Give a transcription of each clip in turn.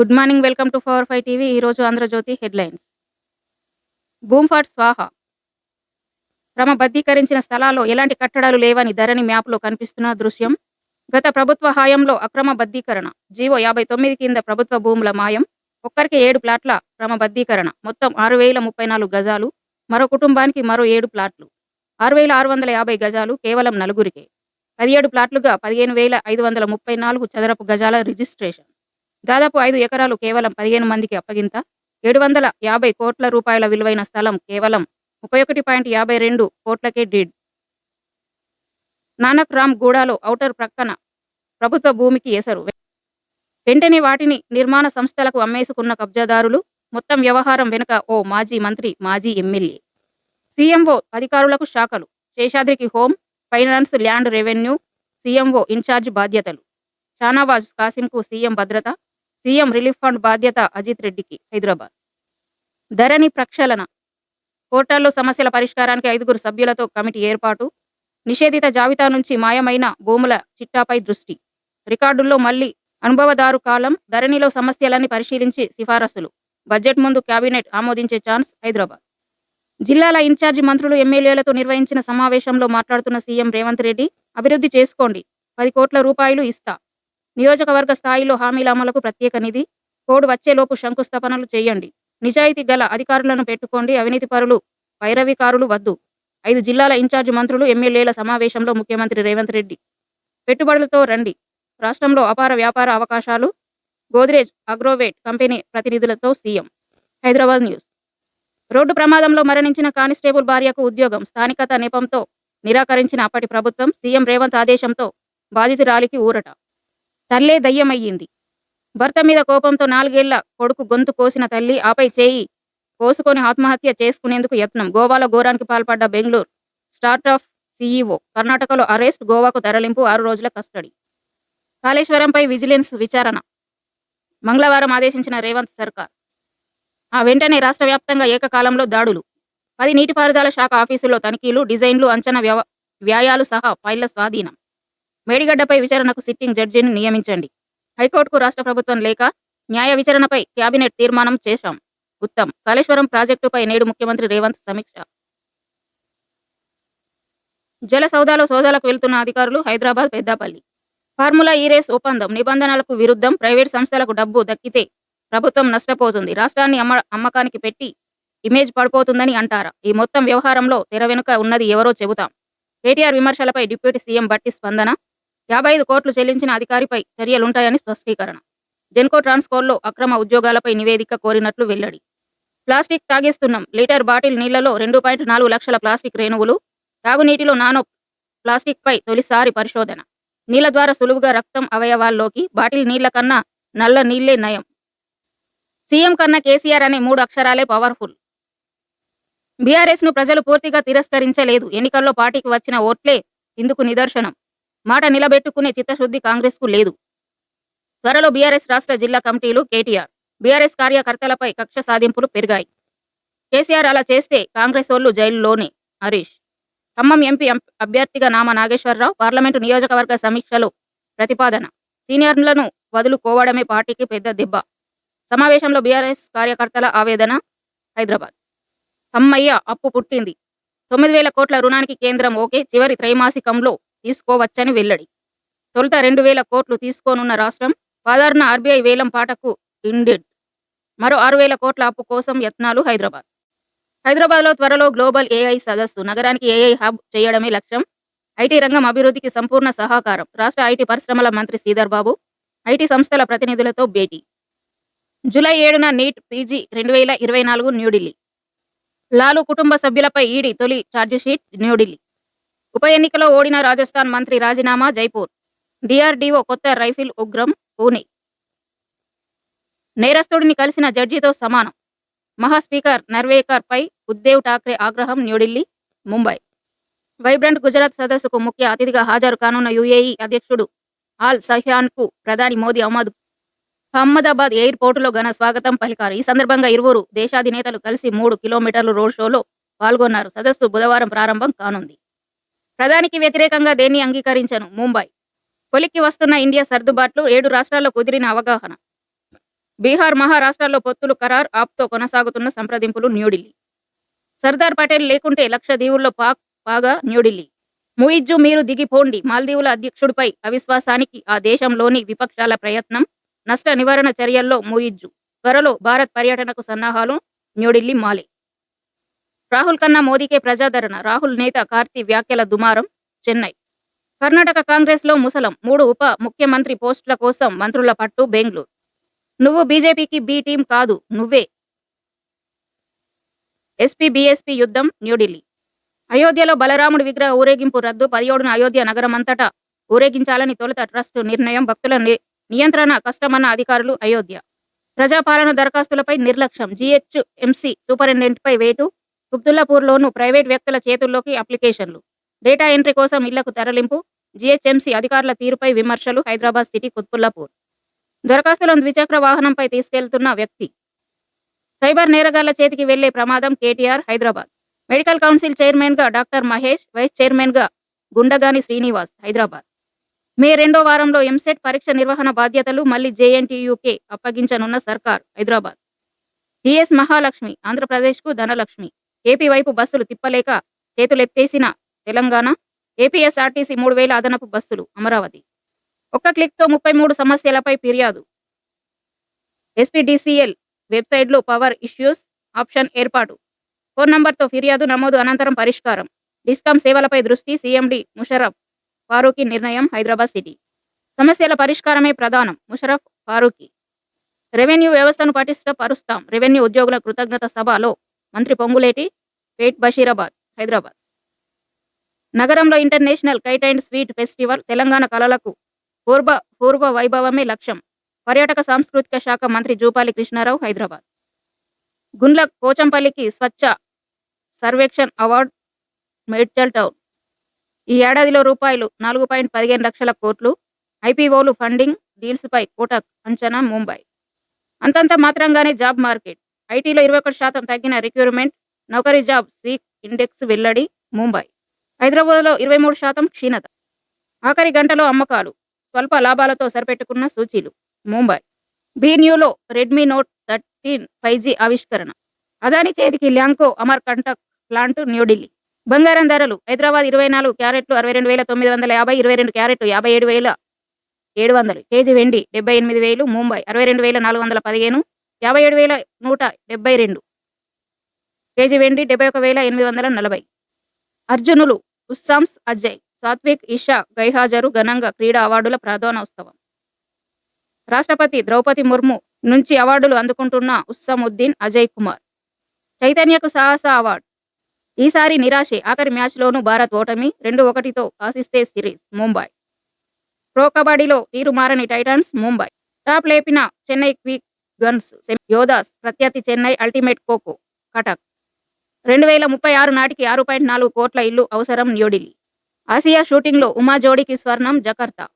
Good morning welcome to power five TV. ఈరోజు Andhra Jyothi headlines. భూంఫాట్ స్వాహ. క్రమబద్ధీకరించిన స్థలాల్లో ఎలాంటి కట్టడాలు లేవని ధరణి మ్యాప్లో కనిపిస్తున్న దృశ్యం. గత ప్రభుత్వ హాయంలో అక్రమబద్ధీకరణ జీవో యాభై తొమ్మిది కింద ప్రభుత్వ భూముల మాయం. ఒక్కరికి ఏడు ప్లాట్ల క్రమబద్ధీకరణ మొత్తం ఆరు వేల ముప్పై నాలుగు గజాలు. మరో కుటుంబానికి మరో ఏడు ప్లాట్లు. ఆరు వేల ఆరు వందల యాభై గజాలు కేవలం నలుగురికే. పదిహేడు ప్లాట్లుగా పదిహేను వేల ఐదు వందల ముప్పై నాలుగు చదరపు గజాల రిజిస్ట్రేషన్. దాదాపు ఐదు ఎకరాలు కేవలం పదిహేను మందికి అప్పగింత ఏడు వందల యాభై కోట్ల రూపాయల విలువైన స్థలం కేవలం ముప్పై ఒకటి పాయింట్ యాభై రెండు కోట్లకే డీడ్. నానక్ రామ్ గూడాలో ఔటర్ ప్రక్కన ప్రభుత్వ భూమికి ఎసరు. వెంటనే వాటిని నిర్మాణ సంస్థలకు అమ్మేసుకున్న కబ్జాదారులు మొత్తం వ్యవహారం వెనుక ఓ మాజీ మంత్రి మాజీ ఎమ్మెల్యే. సీఎంఓ అధికారులకు శాఖలు శేషాద్రికి home finance land revenue CMO incharge బాధ్యతలు. షానావాజ్ కాసింకు సీఎం భద్రత సీఎం రిలీఫ్ ఫండ్ బాధ్యత అజిత్ రెడ్డికి హైదరాబాద్. ధరణి ప్రక్షాళన. పోర్టల్లో సమస్యల పరిష్కారానికి ఐదుగురు సభ్యులతో కమిటీ ఏర్పాటు. నిషేధిత జాబితా నుంచి మాయమైన భూముల చిట్టాపై దృష్టి. రికార్డుల్లో మళ్ళీ అనుభవదారు కాలం ధరణిలో సమస్యలని పరిశీలించి సిఫారసులు. బడ్జెట్ ముందు కేబినెట్ ఆమోదించే ఛాన్స్ హైదరాబాద్. జిల్లాల ఇన్ఛార్జి మంత్రులు ఎమ్మెల్యేలతో నిర్వహించిన సమావేశంలో మాట్లాడుతున్న సీఎం రేవంత్ రెడ్డి అభివృద్ధి చేసుకోండి పది కోట్ల రూపాయలు ఇస్తా. నియోజకవర్గ స్థాయిలో హామీల అమలుకు ప్రత్యేక నిధి కోడ్ వచ్చేలోపు శంకుస్థాపనలు చేయండి. నిజాయితీ గల అధికారులను పెట్టుకోండి. అవినీతి పరులు వైరవికారులు వద్దు. ఐదు జిల్లాల ఇన్ఛార్జ్ మంత్రులు ఎమ్మెల్యేల సమావేశంలో ముఖ్యమంత్రి రేవంత్ రెడ్డి. పెట్టుబడులతో రండి. రాష్ట్రంలో అపార వ్యాపార అవకాశాలు గోద్రేజ్ అగ్రోవేట్ కంపెనీ ప్రతినిధులతో సీఎం. హైదరాబాద్ న్యూస్. రోడ్డు ప్రమాదంలో మరణించిన కానిస్టేబుల్ భార్యకు ఉద్యోగం స్థానికత నెపంతో నిరాకరించిన అప్పటి ప్రభుత్వం సీఎం రేవంత్ ఆదేశంతో బాధితురాలికి ఊరట. తల్లే దయ్యమయ్యింది. భర్త మీద కోపంతో నాలుగేళ్ళ కొడుకు గొంతు కోసిన తల్లి ఆపై చేయి కోసుకొని ఆత్మహత్య చేసుకునేందుకు యత్నం. గోవాలో ఘోరానికి పాల్పడ్డ బెంగళూరు స్టార్టప్ సీఈఓ. కర్ణాటకలో అరెస్ట్ గోవాకు తరలింపు ఆరు రోజుల కస్టడీ. కాళేశ్వరంపై విజిలెన్స్ విచారణ. మంగళవారం ఆదేశించిన రేవంత్ సర్కార్. ఆ వెంటనే రాష్ట్ర వ్యాప్తంగా ఏకకాలంలో దాడులు. పది నీటిపారుదల శాఖ ఆఫీసుల్లో తనిఖీలు డిజైన్లు అంచనా వ్యవ వ్యాయాలు సహా ఫైళ్ళ స్వాధీనం. మేడిగడ్డపై విచారణకు సిట్టింగ్ జడ్జిని నియమించండి. హైకోర్టుకు రాష్ట్ర ప్రభుత్వం లేక న్యాయ విచారణపై కేబినెట్ తీర్మానం చేశాం. ఉత్తమ్ కాళేశ్వరం ప్రాజెక్టుపై నేడు ముఖ్యమంత్రి రేవంత్ సమీక్ష. జల సౌదాలో సోదాలకు వెళ్తున్న అధికారులు Hyderabad Peddapalli. Formula E race ఒప్పందం నిబంధనలకు విరుద్ధం ప్రైవేట్ సంస్థలకు డబ్బు దక్కితే ప్రభుత్వం నష్టపోతుంది. రాష్ట్రాన్ని అమ్మ అమ్మకానికి పెట్టి ఇమేజ్ పడిపోతుందని అంటారా? ఈ మొత్తం వ్యవహారంలో తెర వెనుక ఉన్నది ఎవరో చెబుతాం. కేటీఆర్ విమర్శలపై డిప్యూటీ సీఎం బట్టి స్పందన యాభై ఐదు కోట్లు చెల్లించిన అధికారిపై చర్యలుంటాయని స్పష్టీకరణ. జెన్కో ట్రాన్స్కోల్లో అక్రమ ఉద్యోగాలపై నివేదిక కోరినట్లు వెల్లడి. ప్లాస్టిక్ తాగేస్తున్నాం. లీటర్ బాటిల్ నీళ్ళలో రెండు పాయింట్ నాలుగు లక్షల ప్లాస్టిక్ రేణువులు తాగునీటిలో నానో ప్లాస్టిక్ పై తొలిసారి పరిశోధన. నీళ్ళ ద్వారా సులువుగా రక్తం అవయవాల్లోకి బాటిల్ నీళ్ళ కన్నా నల్ల నీళ్ళే నయం. సీఎం కన్నా కేసీఆర్ అనే మూడు అక్షరాలే పవర్ఫుల్. బీఆర్ఎస్ను ప్రజలు పూర్తిగా తిరస్కరించలేదు. ఎన్నికల్లో పార్టీకి వచ్చిన ఓట్లే ఇందుకు నిదర్శనం. మాట నిలబెట్టుకునే చిత్తశుద్ధి కాంగ్రెస్కు లేదు. త్వరలో బీఆర్ఎస్ రాష్ట్ర జిల్లా కమిటీలు కేటీఆర్ బీఆర్ఎస్ కార్యకర్తలపై కక్ష సాధింపులు పెరిగాయి. కేసీఆర్ అలా చేస్తే కాంగ్రెస్ వాళ్ళు జైలులోనే. హరీష్ ఖమ్మం ఎంపీ అభ్యర్థిగా నామ నాగేశ్వరరావు పార్లమెంటు నియోజకవర్గ సమీక్షలో ప్రతిపాదన. సీనియర్లను వదులుకోవడమే పార్టీకి పెద్ద దెబ్బ. సమావేశంలో బీఆర్ఎస్ కార్యకర్తల ఆవేదన హైదరాబాద్. అమ్మయ్య అప్పు పుట్టింది. తొమ్మిది వేల కోట్ల రుణానికి కేంద్రం ఓకే చివరి త్రైమాసికంలో తీసుకోవచ్చని వెల్లడి. తొలుత రెండు వేల కోట్లు తీసుకోనున్న రాష్ట్రం సాధారణ ఆర్బీఐ వేలం పాటకు ఇండెడ్ మరో ఆరు వేల కోట్ల అప్పు కోసం యత్నాలు హైదరాబాద్. హైదరాబాద్లో త్వరలో గ్లోబల్ ఏఐ సదస్సు. నగరానికి ఏఐ హబ్ చేయడమే లక్ష్యం. ఐటీ రంగం అభివృద్ధికి సంపూర్ణ సహకారం. రాష్ట్ర ఐటీ పరిశ్రమల మంత్రి శ్రీధర్ బాబు ఐటీ సంస్థల ప్రతినిధులతో భేటీ. జూలై ఏడున నీట్ పీజీ రెండు వేల ఇరవై నాలుగు న్యూఢిల్లీ లాలు కుటుంబ సభ్యులపై ఈడీ తొలి ఛార్జిషీట్ న్యూఢిల్లీ ఉప ఎన్నికలో ఓడిన రాజస్థాన్ మంత్రి రాజీనామా జైపూర్ డిఆర్డీఓ కొత్త రైఫిల్ ఉగ్రం పూణే నేరస్తుడిని కలిసిన జడ్జితో సమానం. మహా స్పీకర్ నర్వేకర్ పై ఉద్దేవ్ ఠాక్రే ఆగ్రహం న్యూఢిల్లీ ముంబై. వైబ్రెంట్ గుజరాత్ సదస్సుకు ముఖ్య అతిథిగా హాజరు కానున్న యుఏఈ అధ్యక్షుడు ఆల్ సహ్యాన్కు ప్రధాని మోదీ అహ్మద్ అహ్మదాబాద్ ఎయిర్పోర్టులో ఘన స్వాగతం పలికారు. ఈ సందర్భంగా ఇరువురు దేశాధినేతలు కలిసి మూడు కిలోమీటర్లు రోడ్ షోలో పాల్గొన్నారు. సదస్సు బుధవారం ప్రారంభం కానుంది. ప్రధానికి వ్యతిరేకంగా దేన్ని అంగీకరించను? ముంబై. కొలిక్కి వస్తున్న ఇండియా సర్దుబాట్లు ఏడు రాష్ట్రాల్లో కుదిరిన అవగాహన. బీహార్ మహారాష్ట్రలో పొత్తులు ఖరార్ ఆప్తో కొనసాగుతున్న సంప్రదింపులు న్యూఢిల్లీ. సర్దార్ పటేల్ లేకుంటే లక్షద్వీపుల్లో పాక్ పాగా న్యూఢిల్లీ. ముయిజ్జు మీరు దిగిపోండి. మాల్దీవుల అధ్యక్షుడిపై అవిశ్వాసానికి ఆ దేశంలోని విపక్షాల ప్రయత్నం నష్ట నివారణ చర్యల్లో ముయిజ్జు. త్వరలో భారత్ పర్యటనకు సన్నాహాలు న్యూఢిల్లీ మాలే. రాహుల్ కన్నా మోదీకే ప్రజాదరణ. రాహుల్ నేత కార్తీ వ్యాఖ్యల దుమారం చెన్నై. కర్ణాటక కాంగ్రెస్లో ముసలం మూడు ఉప ముఖ్యమంత్రి పోస్టుల కోసం మంత్రుల పట్టు బెంగళూరు. నువ్వు బీజేపీకి బి టీం కాదు నువ్వే. ఎస్పీ బీఎస్పీ యుద్ధం న్యూఢిల్లీ. అయోధ్యలో బలరాముడి విగ్రహ ఊరేగింపు రద్దు పదిహేడున అయోధ్య నగరమంతటా ఊరేగించాలని తొలుత ట్రస్ట్ నిర్ణయం భక్తుల నియంత్రణ కష్టమన్న అధికారులు అయోధ్య. ప్రజాపాలన దరఖాస్తులపై నిర్లక్ష్యం జీహెచ్ఎంసీ సూపరింటెండెంట్పై వేటు కుబ్దుల్లాపూర్లోను ప్రైవేట్ వ్యక్తుల చేతుల్లోకి అప్లికేషన్లు. డేటా ఎంట్రీ కోసం ఇళ్ళకు తరలింపు జీహెచ్ఎంసీ అధికారుల తీరుపై విమర్శలు హైదరాబాద్ సిటీ కుత్బుల్లాపూర్. దరఖాస్తులను ద్విచక్ర వాహనంపై తీసుకెళ్తున్న వ్యక్తి. సైబర్ నేరగాళ్ళ చేతికి వెళ్ళే ప్రమాదం కేటీఆర్ హైదరాబాద్. మెడికల్ కౌన్సిల్ చైర్మన్గా డాక్టర్ మహేష్ వైస్ చైర్మన్గా గుండగాని శ్రీనివాస్ హైదరాబాద్. మే రెండో వారంలో ఎంసెట్ పరీక్ష నిర్వహణ బాధ్యతలు మళ్ళీ జేఎన్టీయూకే అప్పగించనున్న సర్కార్ హైదరాబాద్. డిఎస్ మహాలక్ష్మి ఆంధ్రప్రదేశ్కు ధనలక్ష్మి. ఏపీ వైపు బస్సులు తిప్పలేక చేతులెత్తేసిన తెలంగాణ ఏపీఎస్ఆర్టీసీ మూడు వేల అదనపు బస్సులు అమరావతి. ఒక్క క్లిక్తో ముప్పై మూడు సమస్యలపై ఫిర్యాదు. ఎస్పీడీసీఎల్ వెబ్సైట్లో పవర్ ఇష్యూస్ ఆప్షన్ ఏర్పాటు. ఫోన్ నంబర్తో ఫిర్యాదు నమోదు అనంతరం పరిష్కారం. డిస్కాం సేవలపై దృష్టి సీఎండి ముషరఫ్ ఫారూఖీ నిర్ణయం హైదరాబాద్ సిటీ. సమస్యల పరిష్కారమే ప్రధానం ముషరఫ్ ఫారూఖీ రెవెన్యూ వ్యవస్థను పటిష్టపరుస్తాం రెవెన్యూ ఉద్యోగుల కృతజ్ఞత సభలో మంత్రి పొంగులేటి పేట్ బషీరాబాద్ హైదరాబాద్. నగరంలో international kite and sweet festival Telangana కళలకు పూర్వ పూర్వ వైభవమే లక్ష్యం. పర్యాటక సాంస్కృతిక శాఖ మంత్రి జూపాలి కృష్ణారావు హైదరాబాద్. గుండ్ల కోచంపల్లికి స్వచ్ఛ సర్వేక్షణ్ అవార్డు మేడ్చల్ టౌన్. ఈ ఏడాదిలో రూపాయలు నాలుగు పాయింట్ పదిహేను లక్షల కోట్లు ఐపీఓలు ఫండింగ్ డీల్స్పై కోటక్ అంచనా ముంబై. అంతంత మాత్రంగానే జాబ్ మార్కెట్. ఐటీలో ఇరవై ఒకటి శాతం తగ్గిన recruitment Naukri job speak index వెల్లడి ముంబై. హైదరాబాద్లో ఇరవై మూడు శాతం క్షీణత. ఆఖరి గంటలో అమ్మకాలు. స్వల్ప లాభాలతో సరిపెట్టుకున్న సూచీలు. Mumbai. బీన్యూలో Redmi note thirteen five G ఆవిష్కరణ. అదాని చేతికి ల్యాంకో అమర్ కంటక్ ప్లాంట్ న్యూఢిల్లీ. బంగారం ధరలు. హైదరాబాద్ ఇరవై నాలుగు క్యారెట్లు అరవై రెండు వేల తొమ్మిది వందల యాభై ఇరవై రెండు క్యారెట్లు యాభై ఏడు వేల ఏడు వందలు. కేజీ వెండి డెబ్బై ఎనిమిది వేలు. ముంబై అరవై రెండు వేల నాలుగు వందల పదిహేను. యాభై ఏడు వేల నూట డెబ్బై రెండు. కేజీ వెండి డెబ్బై ఒక వేల ఎనిమిది వందల నలభై. అర్జునులు ఉస్సామ్స్ అజయ్ సాత్విక్ ఇషా గైహాజరు ఘనంగా క్రీడా అవార్డుల ప్రధానోత్సవం. రాష్ట్రపతి ద్రౌపది ముర్ము నుంచి అవార్డులు అందుకుంటున్న ఉస్సాముద్దీన్ అజయ్ కుమార్. చైతన్యకు సాహస అవార్డు. ఈసారి నిరాశే ఆఖరి మ్యాచ్లోనూ భారత్ ఓటమి రెండు ఒకటితో ఆశిస్తే సిరీస్ ముంబై. ప్రో కబడ్డీలో తీరుమారని టైటన్స్ ముంబై. టాప్ లేపిన చెన్నై క్విక్ గన్స్ యోధాస్ ప్రత్యర్థి చెన్నై అల్టిమేట్ కోకో కటక్. రెండు వేల ముప్పై ఆరు నాటికి ఆరు పాయింట్ నాలుగు కోట్ల ఇల్లు అవసరం న్యూఢిల్లీ. ఆసియా షూటింగ్లో ఉమా జోడీకి స్వర్ణం జకర్తా.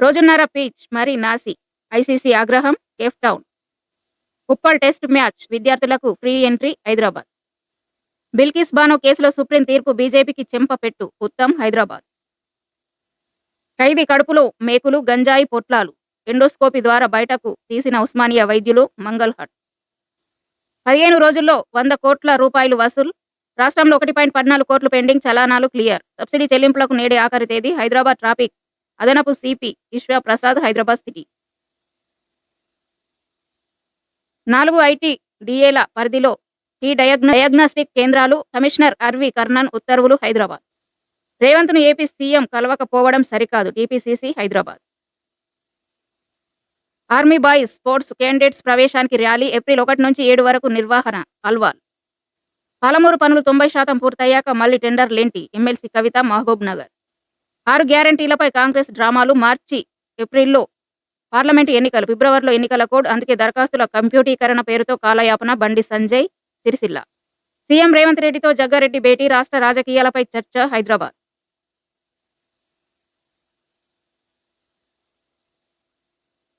రోజున్నర పిచ్ మరి నాసి ఐసీసీ ఆగ్రహం Cape Town. Uppal test match విద్యార్థులకు ఫ్రీ ఎంట్రీ హైదరాబాద్. బిల్కిస్ బానో కేసులో సుప్రీం తీర్పు బీజేపీకి చెంపపెట్టు ఉత్తమ్ హైదరాబాద్. ఖైదీ కడుపులో మేకులు గంజాయి పొట్లాలు. ఎండోస్కోపీ ద్వారా బయటకు తీసిన ఉస్మానియా వైద్యులు మంగల్హట్ పదిహేను రోజుల్లో వంద కోట్ల రూపాయలు వసూలు రాష్ట్రంలో ఒకటి పాయింట్ పద్నాలుగు కోట్లు పెండింగ్ చలానాలు క్లియర్. సబ్సిడీ చెల్లింపులకు నేడే ఆఖరి తేదీ హైదరాబాద్ ట్రాఫిక్. అదనపు సిపి విశ్వ ప్రసాద్ హైదరాబాద్ సిటీ. నాలుగు ఐటీ డిఏల పరిధిలో టీ డయాగ్న డయాగ్నోస్టిక్ కేంద్రాలు కమిషనర్ అర్వి కర్ణన్ ఉత్తర్వులు హైదరాబాద్. రేవంత్ను ఏపీ సీఎం కలవకపోవడం సరికాదు TPCC Hyderabad. Army boys sports candidates ప్రవేశానికి ర్యాలీ ఏప్రిల్ ఒకటి నుంచి ఏడు వరకు నిర్వహణ అల్వాల్. పాలమూరు పనులు తొంభై శాతం పూర్తయ్యాక మళ్ళీ టెండర్ లేంటి ఎమ్మెల్సీ కవిత మహబూబ్ నగర్. ఆరు గ్యారంటీలపై కాంగ్రెస్ డ్రామాలు మార్చి ఏప్రిల్లో పార్లమెంటు ఎన్నికలు ఫిబ్రవరిలో ఎన్నికల కోడ్ అందుకే దరఖాస్తుల కంప్యూటీకరణ పేరుతో కాలయాపన బండి సంజయ్ సిరిసిల్ల. సీఎం రేవంత్ రెడ్డితో జగ్గారెడ్డి భేటీ రాష్ట్ర రాజకీయాలపై చర్చ హైదరాబాద్.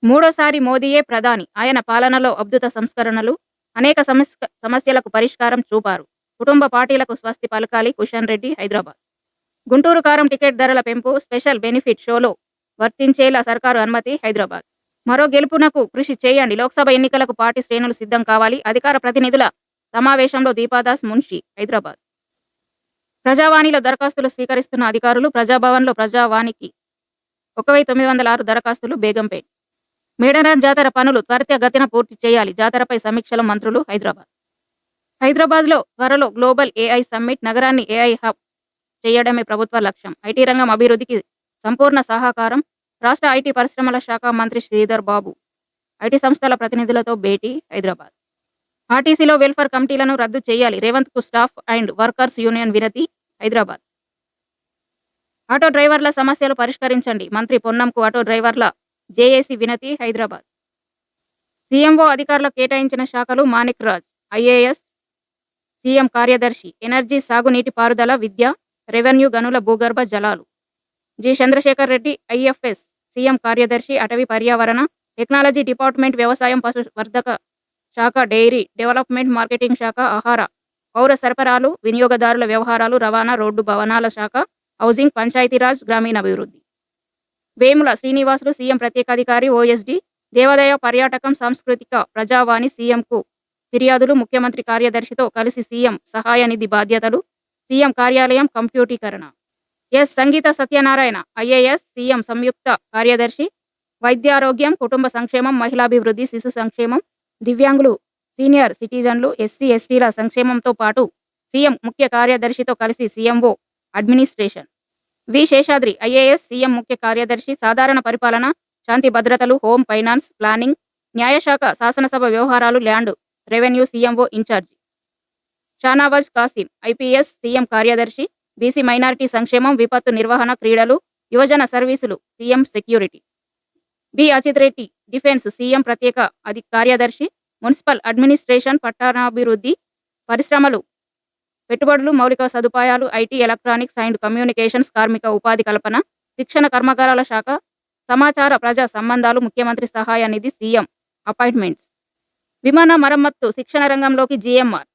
మూడోసారి మోదీయే ప్రధాని. ఆయన పాలనలో అద్భుత సంస్కరణలు అనేక సమస్య సమస్యలకు పరిష్కారం చూపారు. కుటుంబ పార్టీలకు స్వస్తి పలకాలి కుషన్ రెడ్డి హైదరాబాద్. గుంటూరు కారం టికెట్ ధరల పెంపు స్పెషల్ బెనిఫిట్ షోలో వర్తించేలా సర్కారు అనుమతి హైదరాబాద్. మరో గెలుపునకు కృషి చేయండి. లోక్సభ ఎన్నికలకు పార్టీ శ్రేణులు సిద్ధం కావాలి. అధికార ప్రతినిధుల సమావేశంలో దీపాదాస్ మున్షి హైదరాబాద్. ప్రజావాణిలో దరఖాస్తులు స్వీకరిస్తున్న అధికారులు ప్రజాభవన్లో ప్రజావాణికి ఒక వెయ్యి తొమ్మిది వందల ఆరు దరఖాస్తులు బేగంపేట్ మేడారం జాతర పనులు త్వరితగతిన పూర్తి చేయాలి. జాతరపై సమీక్షలు మంత్రులు హైదరాబాద్. హైదరాబాద్లో త్వరలో గ్లోబల్ ఏఐ సమ్మిట్ నగరాన్ని ఏఐ హబ్ చేయడమే ప్రభుత్వ లక్ష్యం. ఐటీ రంగం అభివృద్ధికి సంపూర్ణ సహకారం రాష్ట్ర ఐటీ పరిశ్రమల శాఖ మంత్రి శ్రీధర్ బాబు ఐటీ సంస్థల ప్రతినిధులతో భేటీ హైదరాబాద్. ఆర్టీసీలో వెల్ఫేర్ కమిటీలను రద్దు చేయాలి. రేవంత్కు స్టాఫ్ అండ్ వర్కర్స్ యూనియన్ వినతి హైదరాబాద్. ఆటో డ్రైవర్ల సమస్యలు పరిష్కరించండి. మంత్రి పొన్నంకు ఆటో డ్రైవర్ల జేఏసీ వినతి హైదరాబాద్. సీఎంఓ అధికారులకు కేటాయించిన శాఖలు మాణిక్ రాజ్ ఐఏఎస్ సీఎం కార్యదర్శి ఎనర్జీ సాగునీటి పారుదల విద్య రెవెన్యూ గనుల భూగర్భ జలాలు. G. Chandrashekar Reddy IFS CM కార్యదర్శి అటవీ పర్యావరణ టెక్నాలజీ డిపార్ట్మెంట్ వ్యవసాయం పశువర్ధక శాఖ డైరీ డెవలప్మెంట్ మార్కెటింగ్ శాఖ ఆహార పౌర సరఫరాలు వినియోగదారుల వ్యవహారాలు రవాణా రోడ్డు భవనాల శాఖ హౌసింగ్ పంచాయతీరాజ్ గ్రామీణాభివృద్ధి. వేముల శ్రీనివాసులు సీఎం ప్రత్యేకాధికారి ఓఎస్డి దేవాదాయ పర్యాటకం సాంస్కృతిక ప్రజావాణి సీఎంకు ఫిర్యాదులు ముఖ్యమంత్రి కార్యదర్శితో కలిసి సీఎం సహాయ నిధి బాధ్యతలు సీఎం కార్యాలయం కంప్యూటీకరణ. S. Sangeetha Satyanarayana IAS CM సంయుక్త కార్యదర్శి వైద్యారోగ్యం కుటుంబ సంక్షేమం మహిళాభివృద్ధి శిశు సంక్షేమం దివ్యాంగులు సీనియర్ సిటిజన్లు ఎస్సీ ఎస్టీల సంక్షేమంతో పాటు సీఎం ముఖ్య కార్యదర్శితో కలిసి CMO administration. V. Seshadri IAS CM ముఖ్య కార్యదర్శి సాధారణ పరిపాలన శాంతి భద్రతలు హోం ఫైనాన్స్ ప్లానింగ్ న్యాయశాఖ శాసనసభ వ్యవహారాలు land revenue CMO incharge. Shahnawaz Qasim IPS CM కార్యదర్శి బీసీ మైనారిటీ సంక్షేమం విపత్తు నిర్వహణ క్రీడలు యువజన సర్వీసులు CM security. B. Ajith Reddy defence CM ప్రత్యేక అధి కార్యదర్శి మున్సిపల్ అడ్మినిస్ట్రేషన్ పట్టణాభివృద్ధి పరిశ్రమలు పెట్టుబడులు మౌలిక సదుపాయాలు ఐటీ ఎలక్ట్రానిక్స్ అండ్ కమ్యూనికేషన్స్ కార్మిక ఉపాధి కల్పన శిక్షణ కర్మాగారాల శాఖ సమాచార ప్రజా సంబంధాలు ముఖ్యమంత్రి సహాయ నిధి సీఎం అపాయింట్మెంట్స్. విమాన మరమ్మత్తు శిక్షణ రంగంలోకి జిఎంఆర్.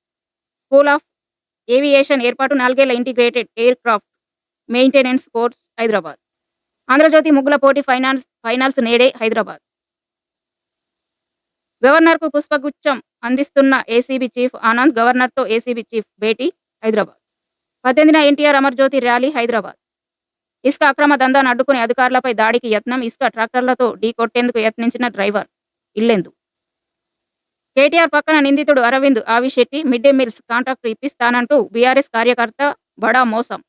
స్కూల్ ఆఫ్ ఏవియేషన్ ఏర్పాటు నాలుగేళ్ళ integrated aircraft maintenance course Hyderabad. Andhra Jyothi ముగ్గుల పోటీ ఫైనాన్స్ ఫైనల్స్ నేడే హైదరాబాద్. గవర్నర్కు పుష్పగుచ్చం అందిస్తున్న ఏసీబీ చీఫ్ ఆనంద్ గవర్నర్తో ఏసీబీ చీఫ్ భేటీ. హైదరాబాద్. పద్దెనిమిదిన ఎన్టీఆర్ అమర్జ్యోతి ర్యాలీ హైదరాబాద్. ఇసుక అక్రమ దందాను అడ్డుకునే అధికారులపై దాడికి యత్నం ఇసుక ట్రాక్టర్లతో ఢీ కొట్టేందుకు యత్నించిన డ్రైవర్ ఇల్లెందు. కేటీఆర్ పక్కన నిందితుడు Aravind Avisetti mid day meals contract ఇప్పిస్తానంటూ BRS కార్యకర్త బడా మోసం.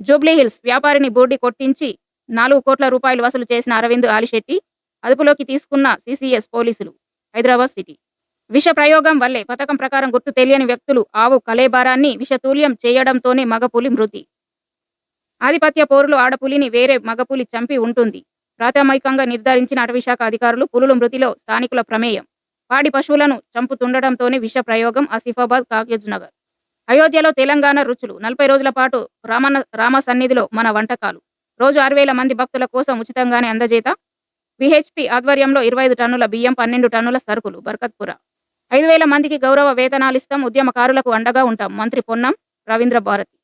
జూబ్లీహిల్స్ వ్యాపారిని బోర్డి కొట్టించి నాలుగు కోట్ల రూపాయలు వసూలు చేసిన అరవింద్ ఆలిశెట్టి అదుపులోకి తీసుకున్న సిసిఎస్ పోలీసులు హైదరాబాద్ సిటీ విష ప్రయోగం వల్లే పథకం ప్రకారం గుర్తు తెలియని వ్యక్తులు ఆవు కలేబారాన్ని విషతుల్యం చేయడంతోనే మగపులి మృతి. ఆధిపత్య పోరులు ఆడపులిని వేరే మగపులి చంపి ఉంటుంది. ప్రాథమికంగా నిర్ధారించిన అటవీశాఖ అధికారులు పులుల మృతిలో స్థానికుల ప్రమేయం. పాడి పశువులను చంపుతుండటంతోనే విష ప్రయోగం ఆసిఫాబాద్ కాగజ్ నగర్ అయోధ్యలో తెలంగాణ రుచులు. నలభై రోజుల పాటు రామన్న రామ సన్నిధిలో మన వంటకాలు. రోజు ఆరు వేల మంది భక్తుల కోసం ఉచితంగానే అందజేత. విహెచ్పి ఆధ్వర్యంలో ఇరవై ఐదు టన్నుల బియ్యం పన్నెండు టన్నుల సరుకులు. బర్కత్పుర. ఐదు వేల మందికి గౌరవ వేతనాలిస్తాం ఉద్యమకారులకు అండగా ఉంటాం. మంత్రి పొన్నం రవీంద్ర భారతి.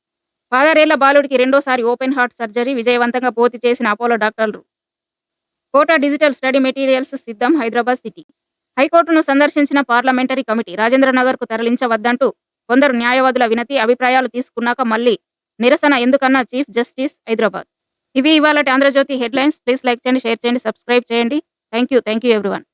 పాదారేళ్ళ బాలుడికి రెండోసారి ఓపెన్ హార్ట్ సర్జరీ విజయవంతంగా పూర్తి చేసిన అపోలో డాక్టర్లు. కోట డిజిటల్ స్టడీ మెటీరియల్స్ సిద్ధం హైదరాబాద్ సిటీ. హైకోర్టును సందర్శించిన పార్లమెంటరీ కమిటీ రాజేంద్రనగర్కు తరలించవద్దంటూ కొందరు న్యాయవాదుల వినతి అభిప్రాయాలు తీసుకున్నాక మళ్ళీ నిరసన ఎందుకన్నా చీఫ్ జస్టిస్ హైదరాబాద్. ఇవి ఇవాళ ఆంధ్రజ్యోతి హెడ్లైన్స్. ప్లీజ్ లైక్ చేయండి షేర్ చేయండి సబ్స్క్రైబ్ చేయండి. Thank you thank you everyone.